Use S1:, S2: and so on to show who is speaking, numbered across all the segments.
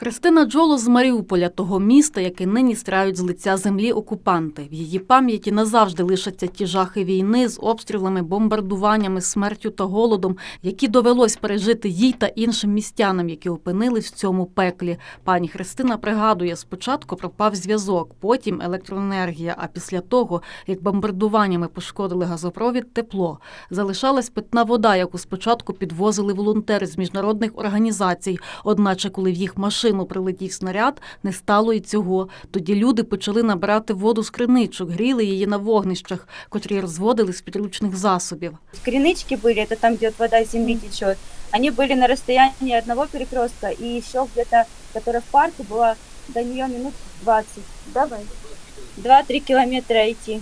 S1: Христина Джоло з Маріуполя, того міста, яке нині стирають з лиця землі окупанти. В її пам'яті назавжди лишаться ті жахи війни з обстрілами, бомбардуваннями, смертю та голодом, які довелось пережити їй та іншим містянам, які опинились в цьому пеклі. Пані Христина пригадує, спочатку пропав зв'язок, потім електроенергія. А після того, як бомбардуваннями пошкодили газопровід, тепло. Залишалась питна вода, яку спочатку підвозили волонтери з міжнародних організацій. Одначе, коли в їх машину прилетів снаряд, не стало і цього. Тоді люди почали набирати воду з криничок, гріли її на вогнищах, котрі розводили з підручних засобів.
S2: Кринычки были, это там, где вот вода из земли течет. Они были на расстоянии одного перекрестка, и еще где-то, которая в парке была до нее минут 20. Давай. 2-3 километра идти.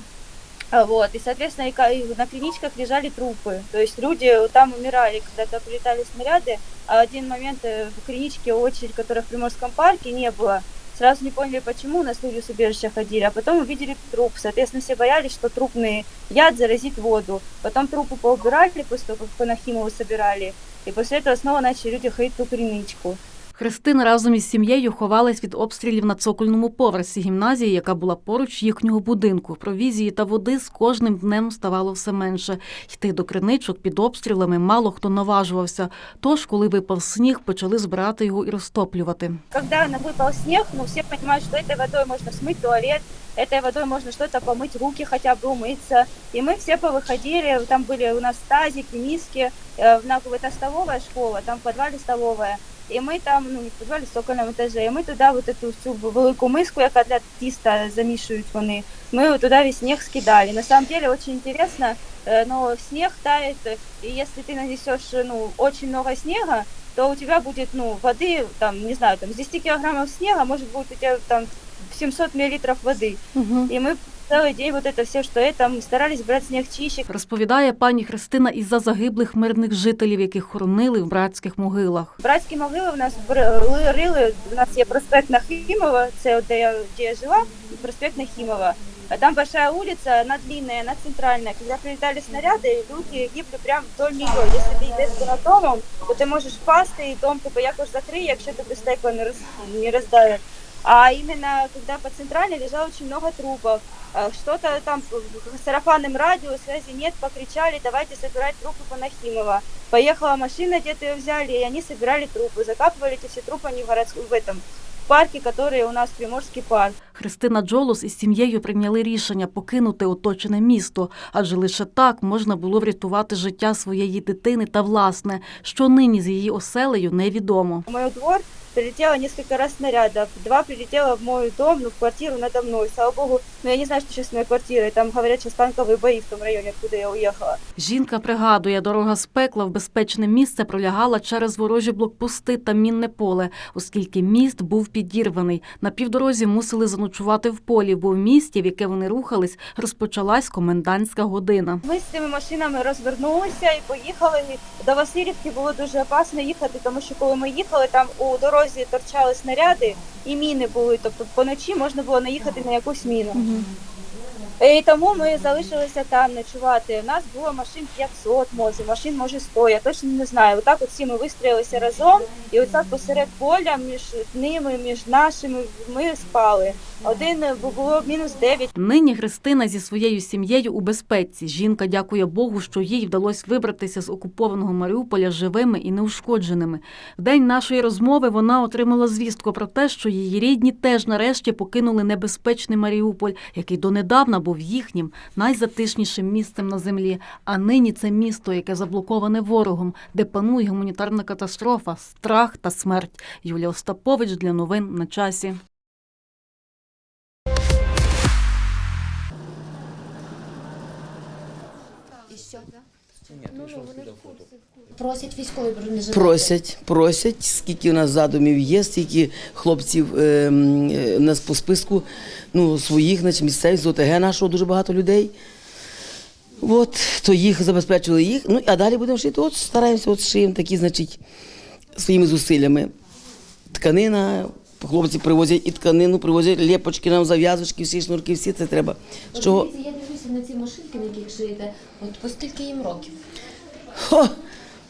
S2: А Вот, и, соответственно, и ка- и на клиничках лежали трупы. То есть люди там умирали, когда-то прилетали снаряды, а в один момент э, в клиничке очередь, которая в Приморском парке, не было. Сразу не поняли, почему, у нас люди с убежища ходили, а потом увидели труп. Соответственно, все боялись, что трупный яд заразит воду. Потом трупы поубирали после того, как по Нахимову собирали. И после этого снова начали люди ходить в ту криничку.
S1: Христина разом із сім'єю ховалась від обстрілів на цокольному поверсі гімназії, яка була поруч їхнього будинку. Провізії та води з кожним днем ставало все менше. Йти до криничок під обстрілами мало хто наважувався. Тож, коли випав сніг, почали збирати його і розтоплювати.
S2: Когда на- выпал снег, ну все понимают, что этой водой можно смыть туалет, этой водой можно что-то помыть, руки хотя бы умыться. И мы все повыходили, там были у нас тазики, миски, э, на- это столовая школа, там в подвале столовая. І ми там, ну не в підвалі, в цокольному етажі, і ми туди вот эту всю велику миску, яка для тіста замішують вони, ми туди весь снег скидали. На самом деле очень интересно, э, но снег тает, э, и если ты нанесешь ну, очень много снега, то у тебя будет ну, воды, там, не знаю, там, с 10 килограммов снега может быть у тебя там 700 миллилитров воды. И мы целый день вот это все, что это, мы старались брать снег чище,
S1: Розповідає пані Христина із за загиблих мирних жителів, яких хоронили в братських могилах.
S2: Братські могили у нас бр- рили, у нас є проспект Нахимова, це от де я, де я жила, проспект Нахимова. А Там большая улица, она длинная, она центральная. Когда прилетали снаряды, люди гибли прямо вдоль нее. Если ты йдеш за домом, то ти можеш впасти і дом типу якось закриє, якщо тебе стекло не, роз, не роздавит. А именно, когда по центральной лежало очень много трупов, А, что-то там по сарафанным радио, связи нет, покричали, давайте собирать трупы по Нахимова. Поехала машина, где-то ее взяли, и они собирали трупы. Закапывали эти все трупы они в, городск- в этом в парке, который у нас Приморский парк.
S1: Христина Джолос із сім'єю прийняли рішення покинути оточене місто, адже лише так можна було врятувати життя своєї дитини та власне, що нині з її оселею невідомо.
S2: В мой двор прилетело несколько раз снарядов. Два прилетело в мой дом, ну, в квартиру надо мной. Слава богу, ну я не знаю, что сейчас с моей квартирой. Там, говорят, сейчас танковые бои в том районе, откуда я уехала.
S1: Жінка пригадує, дорога з пекла в безпечне місце пролягала через ворожі блокпости та мінне поле, оскільки міст був підірваний. На півдорозі мусили заночувати в полі, бо в місті, в яке вони рухались, розпочалась комендантська година.
S2: Ми з цими машинами розвернулися і поїхали. До Васильівки було дуже опасно їхати, тому що коли ми їхали, там у дорозі торчали снаряди і міни були. Тобто поночі можна було наїхати на якусь міну. І тому ми залишилися там ночувати. У нас було машин 500, може, машин може 100, я точно не знаю. Отак от всі ми вистрілилися разом, і отак посеред поля між ними, між нашими ми спали. Один е, було мінус 9,
S1: Нині Христина зі своєю сім'єю у безпеці. Жінка дякує Богу, що їй вдалося вибратися з окупованого Маріуполя живими і неушкодженими. В день нашої розмови вона отримала звістку про те, що її рідні теж нарешті покинули небезпечний Маріуполь, який донедавна був їхнім найзатишнішим місцем на землі. А нині це місто, яке заблоковане ворогом, де панує гуманітарна катастрофа, страх та смерть. Юлія Остапович для новин на часі.
S3: Просять військові бронежилети.
S4: Просять, просять, скільки у нас задумів є, стільки хлопців е, е, у нас по списку ну, своїх, значить, місцевих з ОТГ нашого дуже багато людей. От, то їх забезпечили їх. Ну, а далі будемо шити. От стараємося, от шиємо такі, значить, своїми зусиллями. Тканина, хлопці привозять і тканину, привозять лепочки нам, зав'язочки, всі шнурки, всі це треба.
S3: От
S4: чого
S3: дивіться, я дивлюся на ці машинки, на яких шиєте. От по скільки їм років?
S4: Хо!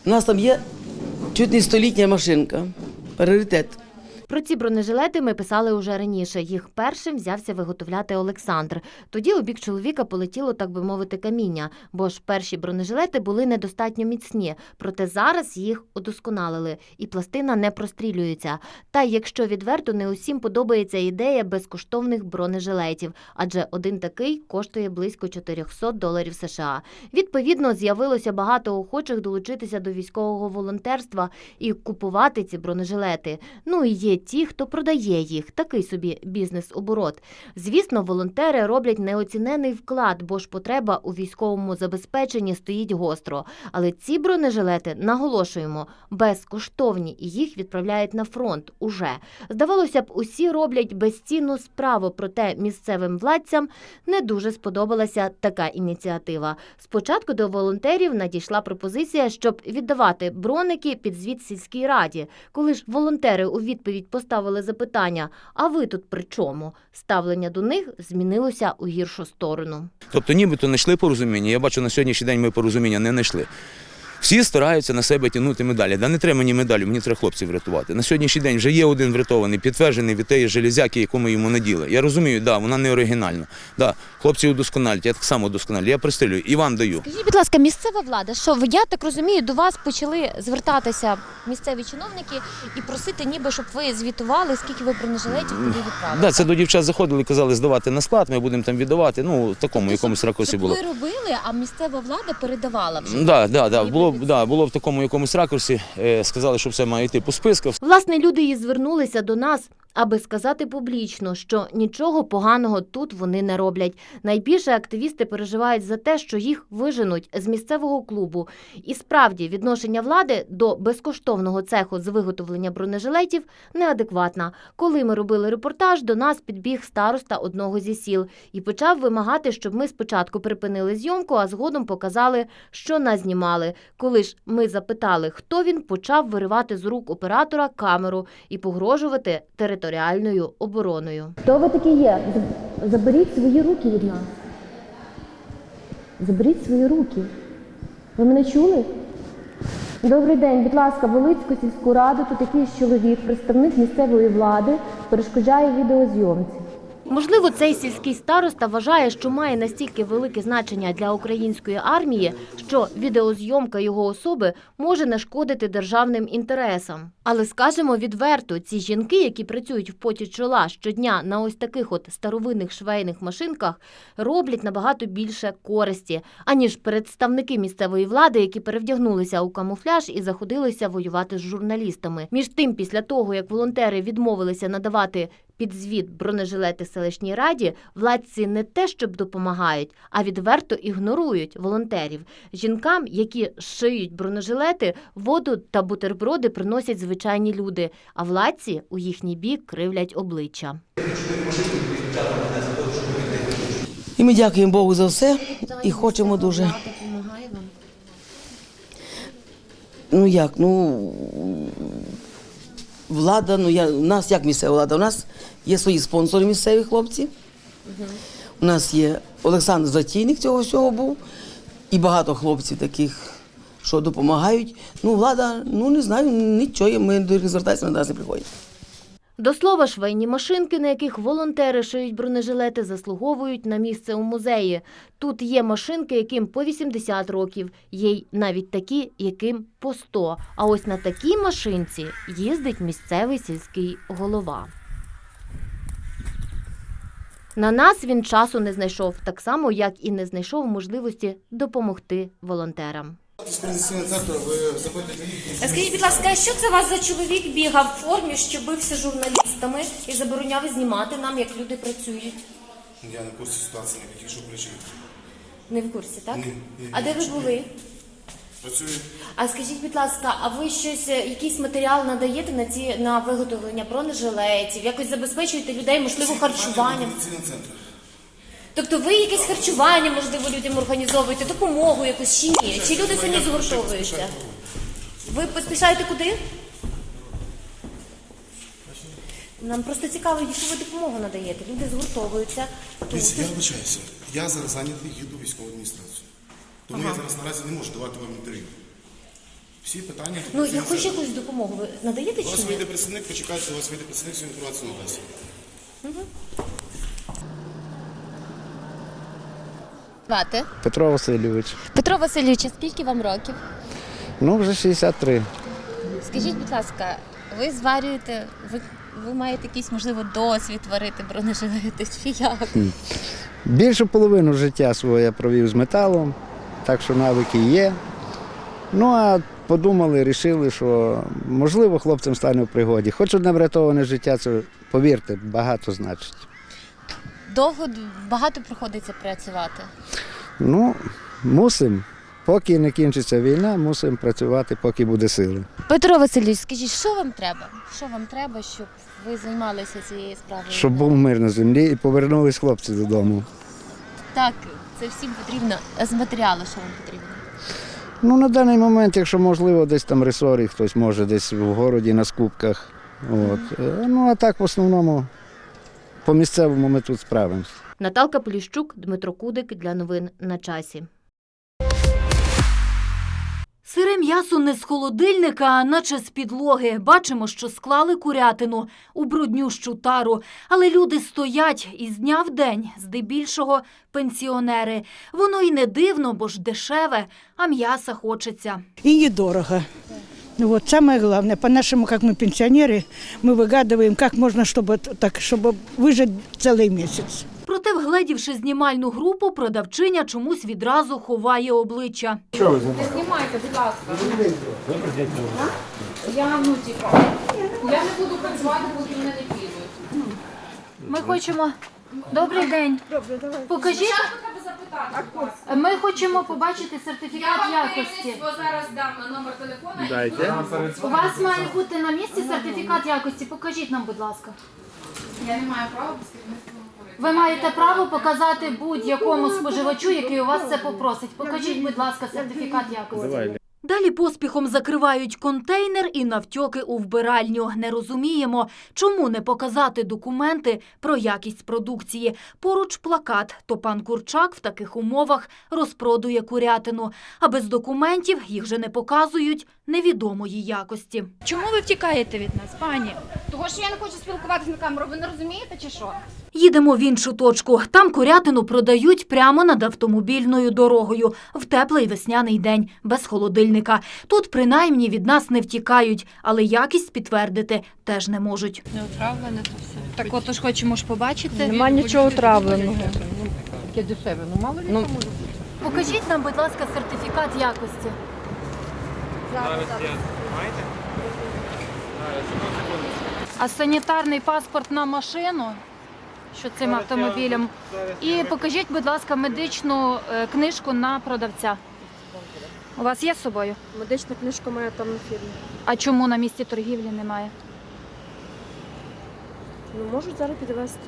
S4: У нас там є чуть не столітня машинка, раритет.
S5: Про ці бронежилети ми писали уже раніше. Їх першим взявся виготовляти Олександр. Тоді у бік чоловіка полетіло, так би мовити, каміння, бо ж перші бронежилети були недостатньо міцні. Проте зараз їх удосконалили, і пластина не прострілюється. Та якщо відверто, не усім подобається ідея безкоштовних бронежилетів, адже один такий коштує близько 400 доларів США. Відповідно, з'явилося багато охочих долучитися до військового волонтерства і купувати ці бронежилети. Ну і є ті, хто продає їх, такий собі бізнес-оборот. Звісно, волонтери роблять неоцінений вклад, бо ж потреба у військовому забезпеченні стоїть гостро. Але ці бронежилети, наголошуємо, безкоштовні і їх відправляють на фронт уже. Здавалося б, усі роблять безцінну справу, проте місцевим владцям не дуже сподобалася така ініціатива. Спочатку до волонтерів надійшла пропозиція, щоб віддавати броники під звіт сільській раді. Коли ж волонтери у відповідь поставили запитання: а ви тут при чому? Ставлення до них змінилося у гіршу сторону.
S6: Тобто нібито знайшли порозуміння. Я бачу, на сьогоднішній день ми порозуміння не знайшли. Всі стараються на себе тягнути медалі. Да не треба мені медалі, мені треба хлопців врятувати. На сьогоднішній день вже є один врятований, підтверджений від тієї железяки, яку ми йому наділи. Я розумію, да, вона не оригінальна. Да, хлопці удосконалять, я так само удосконалюю. Я пристрілюю і вам даю.
S5: Скажіть, будь ласка, місцева влада, що ви- я так розумію, до вас почали звертатися місцеві чиновники і просити, ніби щоб ви звітували, скільки ви бронежилетів куди відправили.
S6: Да, це до дівчат заходили, казали здавати на склад, ми будемо там віддавати. Ну, в такому якомусь ракурсі
S5: Щоб
S6: було.
S5: ви робили, а місцева влада передавала вже.
S6: Да, да, да, було, да, було в такому якомусь ракурсі. Е, сказали, що все має йти по списках.
S5: Власне, люди і звернулися до нас, аби сказати публічно, що нічого поганого тут вони не роблять. Найбільше активісти переживають за те, що їх виженуть з місцевого клубу. І справді відношення влади до безкоштовного цеху з виготовлення бронежилетів неадекватна. Коли ми робили репортаж, до нас підбіг староста одного зі сіл і почав вимагати, щоб ми спочатку припинили зйомку, а згодом показали, що назнімали. Коли ж ми запитали, хто він, почав виривати з рук оператора камеру і погрожувати територіальною обороною. Хто ви такі є? Заберіть свої руки від нас. Заберіть свої руки. Ви мене чули? Добрий день, будь ласка, Волицьку сільську раду. Тут якийсь чоловік, представник місцевої влади, перешкоджає відеозйомці. Можливо, цей сільський староста вважає, що має настільки велике значення для української армії, що відеозйомка його особи може нашкодити державним інтересам. Але скажемо відверто, ці жінки, які працюють в поті чола щодня на ось таких от старовинних швейних машинках, роблять набагато більше користі, аніж представники місцевої влади, які перевдягнулися у камуфляж і заходилися воювати з журналістами. Між тим, після того як волонтери відмовилися надавати під звіт бронежилети селищній раді, владці не те, щоб допомагають, а відверто ігнорують волонтерів. Жінкам, які шиють бронежилети, воду та бутерброди приносять звичайні люди, а владці у їхній бік кривлять обличчя.
S4: І ми дякуємо Богу за все і хочемо дуже. Ну як, ну влада, ну я у нас як місцева влада? У нас є свої спонсори місцеві хлопці. У нас є Олександр Затійник цього всього був, і багато хлопців таких, що допомагають. Ну, влада, ну не знаю, нічого, ми до них звертаємося, на нас не приходять.
S5: До слова, швейні машинки, на яких волонтери шиють бронежилети, заслуговують на місце у музеї. Тут є машинки, яким по 80 років, є й навіть такі, яким по 100. А ось на такій машинці їздить місцевий сільський голова. На нас він часу не знайшов, так само, як і не знайшов можливості допомогти волонтерам.
S7: Скажіть, будь ласка, що це у вас за чоловік бігав в формі, що бився журналістами і забороняв знімати нам, як люди працюють?
S8: Я на курсі ситуації не хотів, що причин.
S7: Не в курсі, так?
S8: Ні, ні,
S7: А де ви
S8: ні.
S7: були?
S8: Працюю
S7: А скажіть, будь ласка, а ви щось, е, якийсь матеріал надаєте на ці на виготовлення бронежилетів? Якось забезпечуєте людей, можливо, харчуванням?
S8: Центр.
S7: Тобто ви якесь харчування, можливо, людям організовуєте, допомогу якусь чи ні? Чи люди самі згуртовуються? Ви поспішаєте куди? Нам просто цікаво, яку ви допомогу надаєте. Люди згуртовуються.
S8: Дивіться, я вибачаюся. Я зараз зайнятий, їду в військову адміністрацію. Тому я зараз наразі не можу давати вам інтерв'ю. Всі питання
S5: Ну, я хочу якусь допомогу. Ви надаєте
S8: У вас
S5: чи ні?
S8: вийде представник, почекайте, у вас вийде представник, всю інформацію надасть.
S5: Звати?
S9: Петро Васильович.
S5: Петро Васильович, а скільки вам років?
S9: Ну, вже 63.
S5: Скажіть, будь ласка, ви зварюєте, ви, ви маєте якийсь, можливо, досвід варити бронежилети чи як?
S9: Більшу половину життя свого я провів з металом, так що навики є. Ну, а подумали, рішили, що можливо хлопцям стане в пригоді. Хоч одне врятоване життя, це, повірте, багато значить.
S5: Довго багато приходиться працювати.
S9: Ну, мусимо. Поки не кінчиться війна, мусимо працювати, поки буде сили.
S5: Петро Васильович, скажіть, що вам треба? Що вам треба, щоб ви займалися цією справою?
S9: Щоб був мир на землі і повернулись хлопці додому.
S5: Так, це всім потрібно. З матеріалу, що вам потрібно?
S9: Ну, на даний момент, якщо можливо, десь там ресорі, хтось може десь в городі на скупках. От. Е, Ну, а так в основному по місцевому ми тут справимося.
S10: Наталка Поліщук, Дмитро Кудик для новин на часі.
S11: Сире м'ясо не з холодильника, а наче з підлоги. Бачимо, що склали курятину у бруднющу тару. Але люди стоять із дня в день, здебільшого пенсіонери. Воно й не дивно, бо ж дешеве, а м'яса хочеться.
S12: и недорого. Ну Вот самое главное, по-нашему, как мы пенсионеры, мы выгадываем, как можно, чтобы т- так, чтобы выжить целый месяц.
S11: Проте, вгледівши знімальну групу, продавчиня чомусь відразу ховає обличчя. Ми хочемо. Добрий день. Покажіть. Ми хочемо побачити сертифікат якості.
S13: Зараз дам номер телефону.
S9: Дайте.
S11: У вас має бути на місці сертифікат якості. Покажіть нам, будь ласка.
S13: Я не маю права без керівництва говорити.
S11: Ви маєте право показати будь-якому споживачу, який у вас це попросить. Покажіть, будь ласка, сертифікат якості. Далі поспіхом закривають контейнер і навтьоки у вбиральню. Не розуміємо, чому не показати документи про якість продукції. Поруч плакат, то пан Курчак в таких умовах розпродує курятину. А без документів їх же не показують невідомої якості.
S13: Чому ви втікаєте від нас, пані? Того що я не хочу спілкуватися на камеру, ви не розумієте чи що?
S11: Їдемо в іншу точку. Там курятину продають прямо над автомобільною дорогою в теплий весняний день без холодильника. Тут принаймні від нас не втікають, але якість підтвердити теж не можуть.
S13: Не отравлене то все. Так отож хочемо ж побачити.
S12: Нема нічого отравленого.
S11: Покажіть нам, будь ласка, сертифікат якості. А санітарний паспорт на машину, що цим автомобілем. І покажіть, будь ласка, медичну е, книжку на продавця. У вас є з собою?
S14: Медична книжка моя там на фірмі.
S11: А чому на місці торгівлі немає?
S14: Ну, можуть зараз підвести.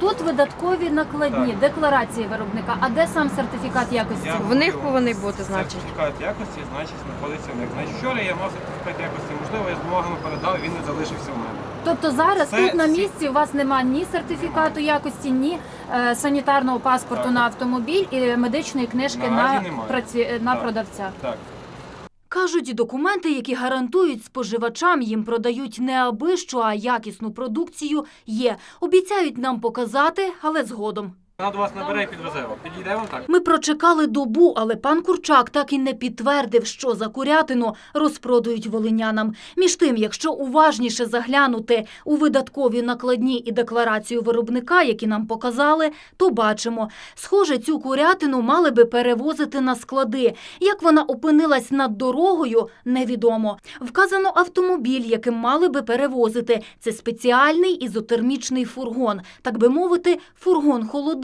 S11: Тут видаткові накладні декларації виробника. А де сам сертифікат якості?
S14: В них повинен бути, значить.
S15: Сертифікат якості, значить, знаходиться в них. Значить, вчора я мав сертифікат якості, можливо, я з бумагами передав, він не залишився в мене.
S11: Тобто зараз
S15: Це
S11: тут на
S15: всі-
S11: місці у вас немає ні сертифікату якості, ні е, санітарного паспорту
S15: Так.
S11: на автомобіль і медичної книжки
S15: Наразі
S11: на,
S15: немає.
S11: праці... на
S15: Так.
S11: продавця.
S15: Так.
S11: Кажуть, документи, які гарантують споживачам, їм продають не аби що, а якісну продукцію є. Обіцяють нам показати, але згодом.
S15: Вона до вас набере і підвезе вам. Підійде вам так?
S11: Ми прочекали добу, але пан Курчак так і не підтвердив, що за курятину розпродають волинянам. Між тим, якщо уважніше заглянути у видаткові накладні і декларацію виробника, які нам показали, то бачимо, схоже, цю курятину мали би перевозити на склади. Як вона опинилась над дорогою, невідомо. Вказано автомобіль, яким мали би перевозити. Це спеціальний ізотермічний фургон, так би мовити,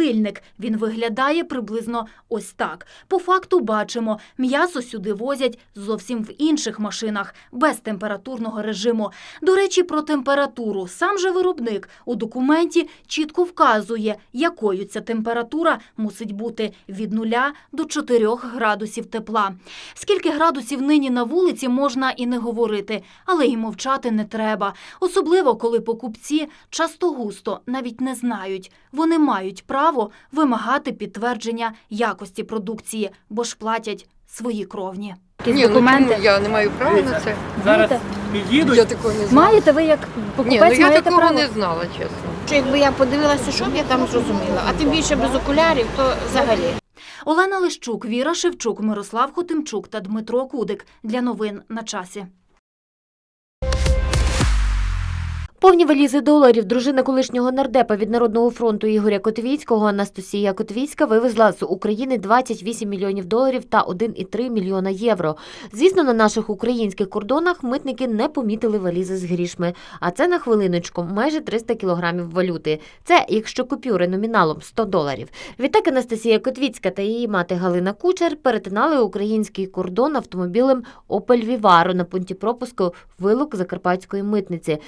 S11: фургон-холодильник. Він виглядає приблизно ось так. По факту бачимо, м'ясо сюди возять зовсім в інших машинах, без температурного режиму. До речі, про температуру. Сам же виробник у документі чітко вказує, якою ця температура мусить бути від 0 до 4 градусів тепла. Скільки градусів нині на вулиці можна і не говорити, але й мовчати не треба. Особливо, коли покупці часто густо навіть не знають. Вони мають право вимагати підтвердження якості продукції, бо ж платять свої кровні.
S16: Ні,
S11: документи?
S16: ну я не маю права на це?
S15: Зараз під'їдуть.
S16: Я такого не знала.
S11: Маєте ви як
S16: Ні, ну я
S11: маєте
S16: такого
S11: право?
S16: не знала, чесно.
S14: Що якби я подивилася, що б я там зрозуміла, а тим більше без окулярів, то взагалі.
S1: Олена Лищук, Віра Шевчук, Мирослав Хотимчук та Дмитро Кудик. Для новин на часі.
S5: Повні валізи доларів дружина колишнього нардепа від Народного фронту Ігоря Котвіцького Анастасія Котвіцька вивезла з України 28 мільйонів доларів та 1,3 мільйона євро. Звісно, на наших українських кордонах митники не помітили валізи з грішми, а це на хвилиночку майже 300 кілограмів валюти. Це якщо купюри номіналом 100 доларів. Відтак Анастасія Котвіцька та її мати Галина Кучер перетинали український кордон автомобілем Opel Vivaro на пункті пропуску вилук Закарпатської митниці.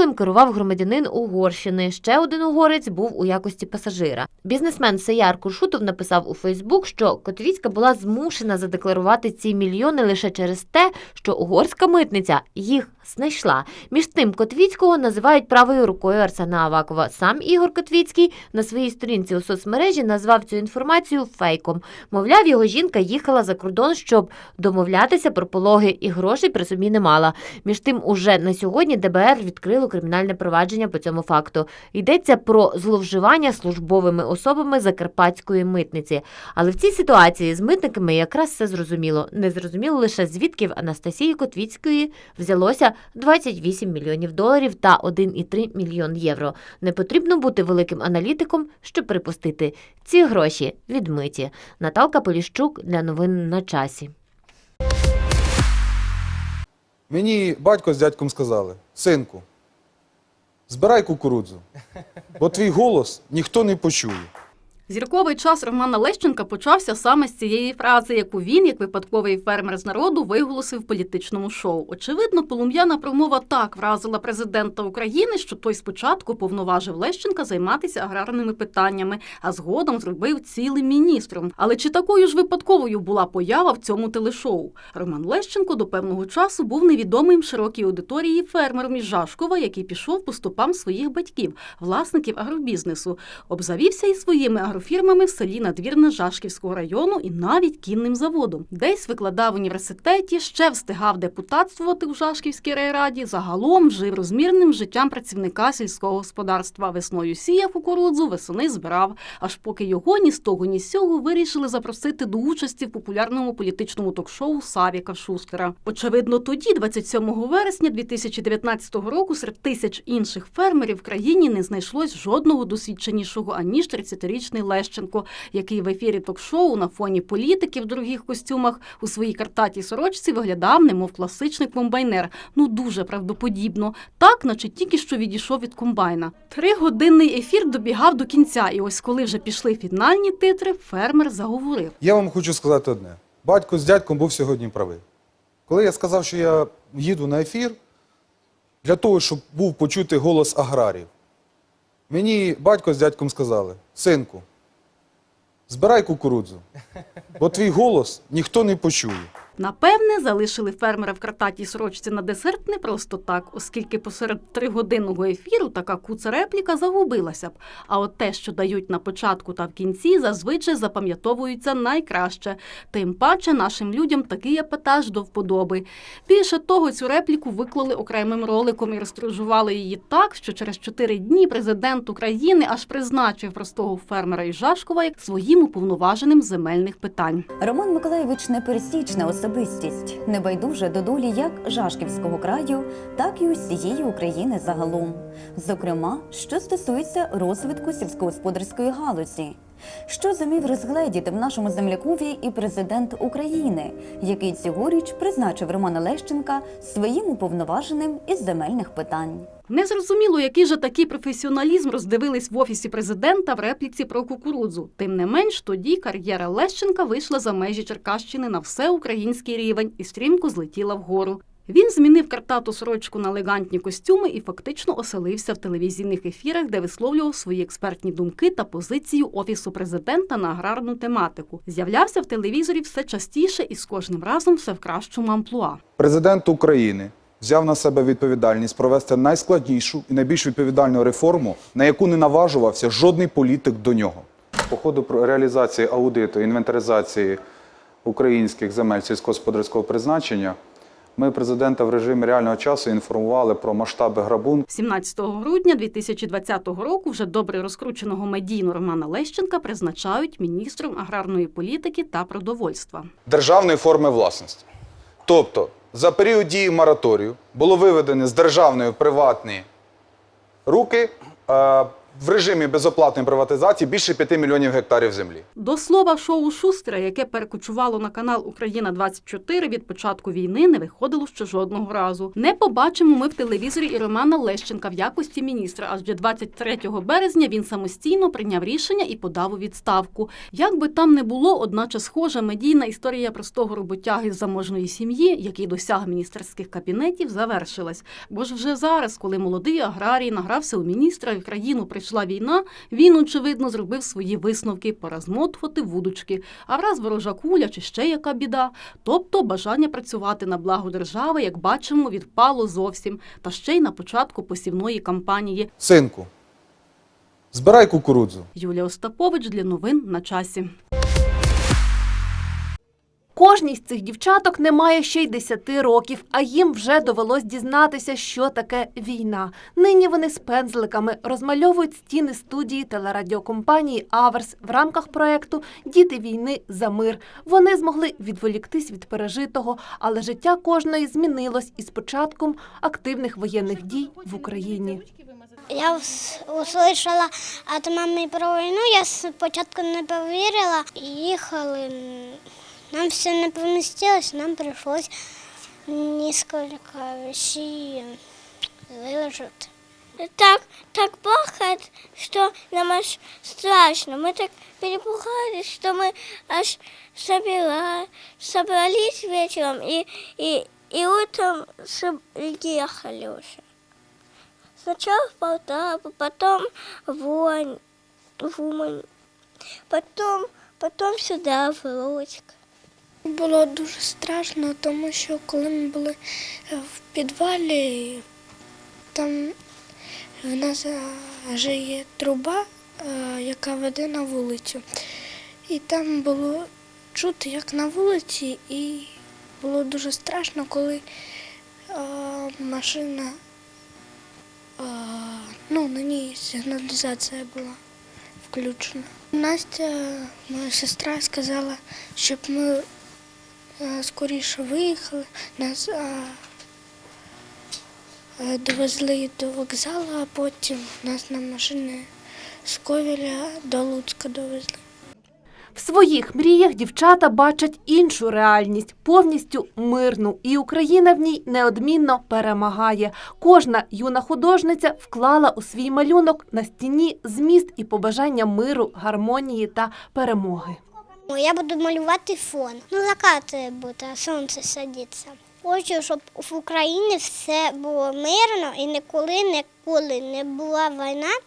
S5: Автомобілем керував громадянин Угорщини. Ще один угорець був у якості пасажира. Бізнесмен Сеяр Куршутов написав у Фейсбук, що Котвіцька була змушена задекларувати ці мільйони лише через те, що угорська митниця їх знайшла. Між тим Котвіцького називають правою рукою Арсена Авакова. Сам Ігор Котвіцький на своїй сторінці у соцмережі назвав цю інформацію фейком. Мовляв, його жінка їхала за кордон, щоб домовлятися про пологи, і грошей при собі не мала. Між тим, уже на сьогодні ДБР відкрило кримінальне провадження по цьому факту. Йдеться про зловживання службовими особами закарпатської митниці. Але в цій ситуації з митниками якраз все зрозуміло. Не зрозуміло лише звідки в Анастасії Котвіцької взялося 28 мільйонів доларів та 1,3 мільйон євро. Не потрібно бути великим аналітиком, щоб припустити ці гроші відмиті. Наталка Поліщук для новин на часі.
S17: Мені батько з дядьком сказали: синку, збирай кукурудзу, бо твій голос ніхто не почує.
S1: Зірковий час Романа Лещенка почався саме з цієї фрази, яку він, як випадковий фермер з народу, виголосив в політичному шоу. Очевидно, полум'яна промова так вразила президента України, що той спочатку повноважив Лещенка займатися аграрними питаннями, а згодом зробив цілим міністром. Але чи такою ж випадковою була поява в цьому телешоу? Роман Лещенко до певного часу був невідомим широкій аудиторії фермером із Жашкова, який пішов по стопам своїх батьків, власників агробізнесу, обзавівся і своїми агрофірмами в селі Надвірне Жашківського району і навіть кінним заводом. Десь викладав в університеті, ще встигав депутатствувати у Жашківській райраді. Загалом жив розмірним життям працівника сільського господарства. Весною сіяв кукурудзу, весени збирав. Аж поки його ні з того, ні з сього вирішили запросити до участі в популярному політичному ток-шоу Савіка Шустера. Очевидно, тоді, 27 вересня 2019 року, серед тисяч інших фермерів в країні не знайшлось жодного досвідченішого аніж 30-річний Лещенко, який в ефірі ток-шоу на фоні політиків в дорогих костюмах у своїй картатій сорочці виглядав, немов класичний комбайнер. Ну дуже правдоподібно, так, наче тільки що відійшов від комбайна. Тригодинний ефір добігав до кінця, і ось коли вже пішли фінальні титри, фермер заговорив.
S17: Я вам хочу сказати одне: батько з дядьком був сьогодні правий. Коли я сказав, що я їду на ефір для того, щоб був почути голос аграрів, мені батько з дядьком сказали: синку, збирай кукурудзу, бо твій голос ніхто не почує.
S1: Напевне, залишили фермера в картатій сорочці на десерт не просто так, оскільки посеред тригодинного ефіру така куца репліка загубилася б. А от те, що дають на початку та в кінці, зазвичай запам'ятовуються найкраще. Тим паче нашим людям такий епатаж до вподоби. Більше того, цю репліку виклали окремим роликом і розтражували її так, що через чотири дні президент України аж призначив простого фермера із Жашкова як своїм уповноваженим земельних питань.
S18: Роман Миколаєвич непересічна особистість, небайдуже до долі як Жашківського краю, так і усієї України загалом. Зокрема, що стосується розвитку сільськогосподарської галузі. Що зумів розгледіти в нашому землякові і президент України, який цьогоріч призначив Романа Лещенка своїм уповноваженим із земельних питань.
S1: Незрозуміло, який же такий професіоналізм роздивились в офісі президента в репліці про кукурудзу. Тим не менш, тоді кар'єра Лещенка вийшла за межі Черкащини на всеукраїнський рівень і стрімко злетіла вгору. Він змінив картату сорочку на елегантні костюми і фактично оселився в телевізійних ефірах, де висловлював свої експертні думки та позицію офісу президента на аграрну тематику. З'являвся в телевізорі все частіше і з кожним разом все в кращому амплуа.
S17: Президент України взяв на себе відповідальність провести найскладнішу і найбільш відповідальну реформу, на яку не наважувався жодний політик до нього. По ходу реалізації аудиту, інвентаризації українських земель сільськогосподарського призначення, ми президента в режимі реального часу інформували про масштаби грабунку.
S1: 17 грудня 2020 року вже добре розкрученого медійно Романа Лещенка призначають міністром аграрної політики та продовольства.
S17: державної форми власності. Тобто, за період дії мораторію було виведено з державної в приватні руки е, в режимі безоплатної приватизації більше 5 мільйонів гектарів землі.
S1: До слова, шоу Шустера, яке перекочувало на канал Україна 24 від початку війни, не виходило ще жодного разу. Не побачимо ми в телевізорі і Романа Лещенка в якості міністра. Адже 23 березня він самостійно прийняв рішення і подав у відставку. Як би там не було, одначе схожа медійна історія простого роботяги з заможної сім'ї, який досяг міністерських кабінетів, завершилась. Бо ж вже зараз, коли молодий аграрій награвся у міністра і країну прийшла війна, він, очевидно, зробив свої висновки пора змотувати вудочки, а враз ворожа куля чи ще яка біда. Тобто бажання працювати на благо держави, як бачимо, відпало зовсім, та ще й на початку посівної кампанії.
S17: Синку, збирай кукурудзу.
S1: Юлія Остапович для новин на часі.
S19: Кожній з цих дівчаток не має ще й 10 років, а їм вже довелось дізнатися, що таке війна. Нині вони з пензликами розмальовують стіни студії телерадіокомпанії Аверс в рамках проекту Діти війни за мир. Вони змогли відволіктись від пережитого, але життя кожної змінилось із початком активних воєнних дій в Україні.
S20: Я услышала от мамы про війну, я спочатку не повірила. Їхали, нам все не помістилось, нам прийшлось несколько вещей выложить. Так, так бахает, что нам аж страшно. Мы так перепугались, что мы аж собира, собрались вечером и, и, и утром ехали уже. Сначала в Полтаву, потом в Умань, в Умань, потом, потом сюди, в Луцьк. Було дуже страшно, тому що коли ми були е, в підвалі, там в нас вже є труба, е, яка веде на вулицю. І там було чути, як на вулиці, і було дуже страшно, коли е, машина ну, на ній сигналізація була включена. Настя, моя сестра, сказала, щоб ми скоріше виїхали, нас е, довезли до вокзалу, а потім нас на машині з Ковеля до Луцька довезли.
S19: В своїх мріях дівчата бачать іншу реальність, повністю мирну, і Україна в ній неодмінно перемагає. Кожна юна художниця вклала у свій малюнок на стіні зміст і побажання миру, гармонії та перемоги.
S20: Я буду малювати фон. Ну, закати буде, сонце садиться. Хочу, щоб в Україні все було мирно і ніколи, ніколи не була війна,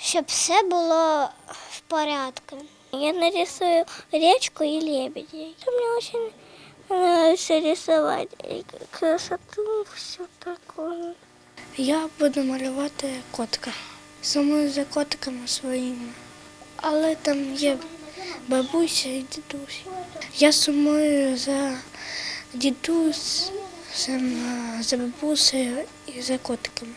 S20: щоб все було в порядку. Я нарисую речку и лебедей. Мне очень нравится рисовать и красоту, все такое. Я буду малювати котика. Сумую за котиками своїми. Але там є бабуся і дідусь. Я сумую за дідусем, за бабусею і за котиками.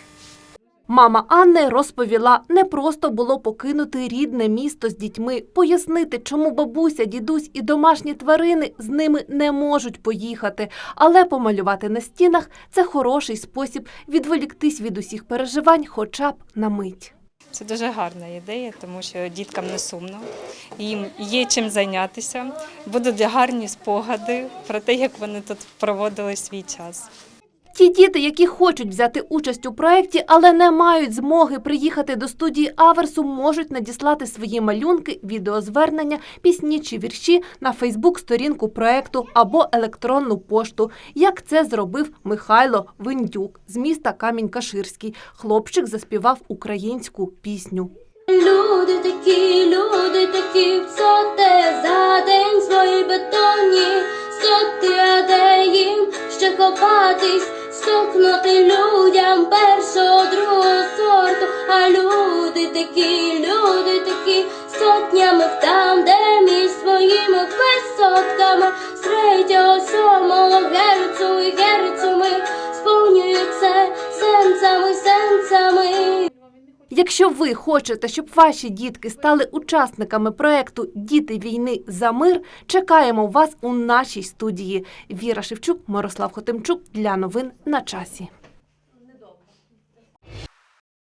S19: Мама Анни розповіла, не просто було покинути рідне місто з дітьми, пояснити, чому бабуся, дідусь і домашні тварини з ними не можуть поїхати. Але помалювати на стінах це хороший спосіб відволіктись від усіх переживань, хоча б на мить.
S21: Це дуже гарна ідея, тому що діткам не сумно, їм є чим зайнятися. Будуть гарні спогади про те, як вони тут проводили свій час.
S19: Ті діти, які хочуть взяти участь у проєкті, але не мають змоги приїхати до студії Аверсу, можуть надіслати свої малюнки, відеозвернення, пісні чи вірші на Фейсбук-сторінку проєкту або електронну пошту, як це зробив Михайло Виндюк з міста Камінь-Каширський. Хлопчик заспівав українську пісню.
S22: Люди такі, люди такі, соте за день свої бетонні соти, а де їм ще копатись, сохнути людям першого, другого сорту, а люди такі, люди такі, сотнями там, де між своїми висотками з третього сьомого герцу і герцами сповнюються сенсами, сенсами.
S19: Якщо ви хочете, щоб ваші дітки стали учасниками проекту Діти війни за мир, чекаємо вас у нашій студії. Віра Шевчук, Мирослав Хотимчук для новин на часі.